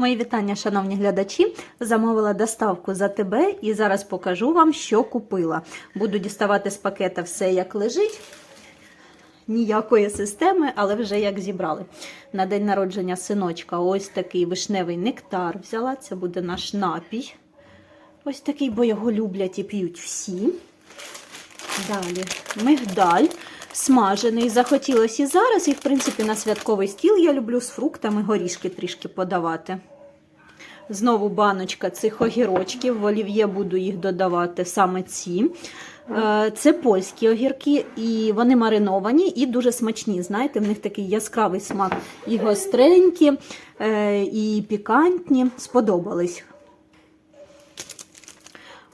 Мої вітання, шановні глядачі. Замовила доставку за тебе і зараз покажу вам, що купила. Буду діставати з пакета все, як лежить. Ніякої системи, але вже як зібрали. На день народження синочка ось такий вишневий нектар взяла. Це буде наш напій. Ось такий, бо його люблять і п'ють всі. Далі мигдаль смажений. Захотілося і зараз, і, в принципі, на святковий стіл я люблю з фруктами горішки трішки подавати. Знову баночка цих огірочків. В олів'є буду їх додавати саме ці. Е, Це польські огірки, і вони мариновані і дуже смачні. Знаєте, в них такий яскравий смак. І гостренькі, е, і пікантні. Сподобались.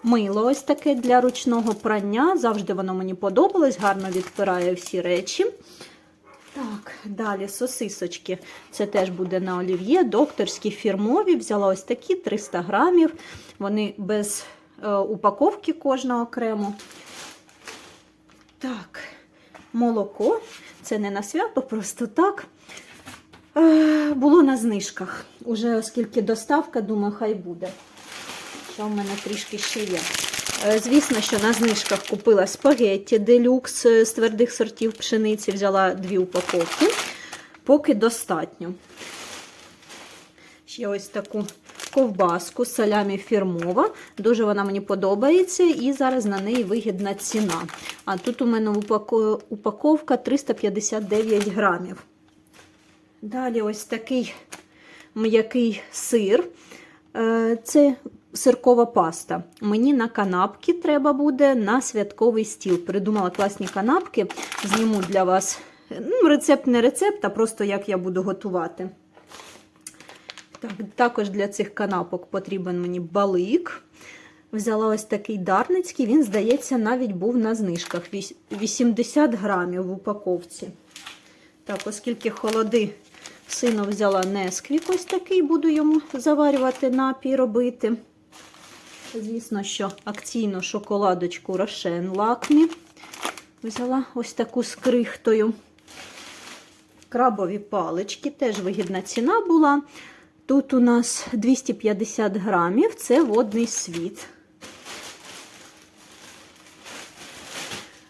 Мило ось таке для ручного прання. Завжди воно мені подобалось, гарно відпирає всі речі. Так, далі сосисочки. Це теж буде на олів'є. Докторські фірмові. Взяла ось такі 300 грамів. Вони без е, упаковки кожного окремо. Так, молоко. Це не на свято, просто так. Е, було на знижках. Уже оскільки доставка, думаю, хай буде що в мене трішки ще є. Е, Звісно, що на знижках купила спагетті делюкс е, з твердих сортів пшениці, взяла дві упаковки, поки достатньо. Ще ось таку ковбаску салямі фірмова. Дуже вона мені подобається, і зараз на неї вигідна ціна. А тут у мене упаковка 359 грамів. Далі ось такий м'який сир. Е, Це сиркова паста. Мені на канапки треба буде на святковий стіл. Придумала класні канапки. Зніму для вас ну, рецепт не рецепт, а просто як я буду готувати. Так, також для цих канапок потрібен мені балик. Взяла ось такий дарницький, він, здається, навіть був на знижках. 80 грамів в упаковці. Так, оскільки холоди сину взяла несквік ось такий, буду йому заварювати напій робити. Звісно, що акційну шоколадочку Рошен Лакмі. Взяла ось таку з крихтою. Крабові палички, теж вигідна ціна була. Тут у нас 250 грамів, це водний світ.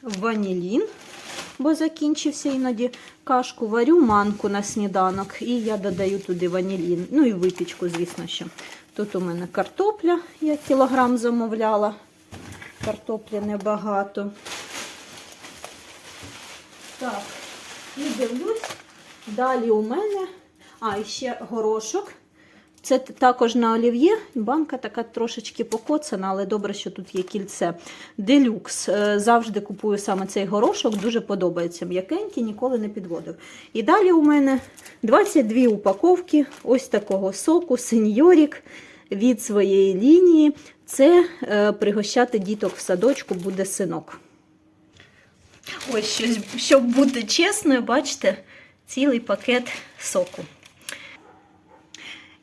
Ванілін, бо закінчився іноді кашку варю, манку на сніданок, і я додаю туди ванілін. Ну і випічку, звісно, що. Тут у мене картопля, я кілограм замовляла. Картоплі небагато. Так, і дивлюсь. Далі у мене, а, і ще горошок. Це також на олів'є. Банка така трошечки покоцана, але добре, що тут є кільце. Делюкс. Е, Завжди купую саме цей горошок, дуже подобається. М'якенький, ніколи не підводив. І далі у мене 22 упаковки ось такого соку, сеньорік від своєї лінії. Це е, пригощати діток в садочку буде синок. Ось щоб бути чесною, бачите, цілий пакет соку.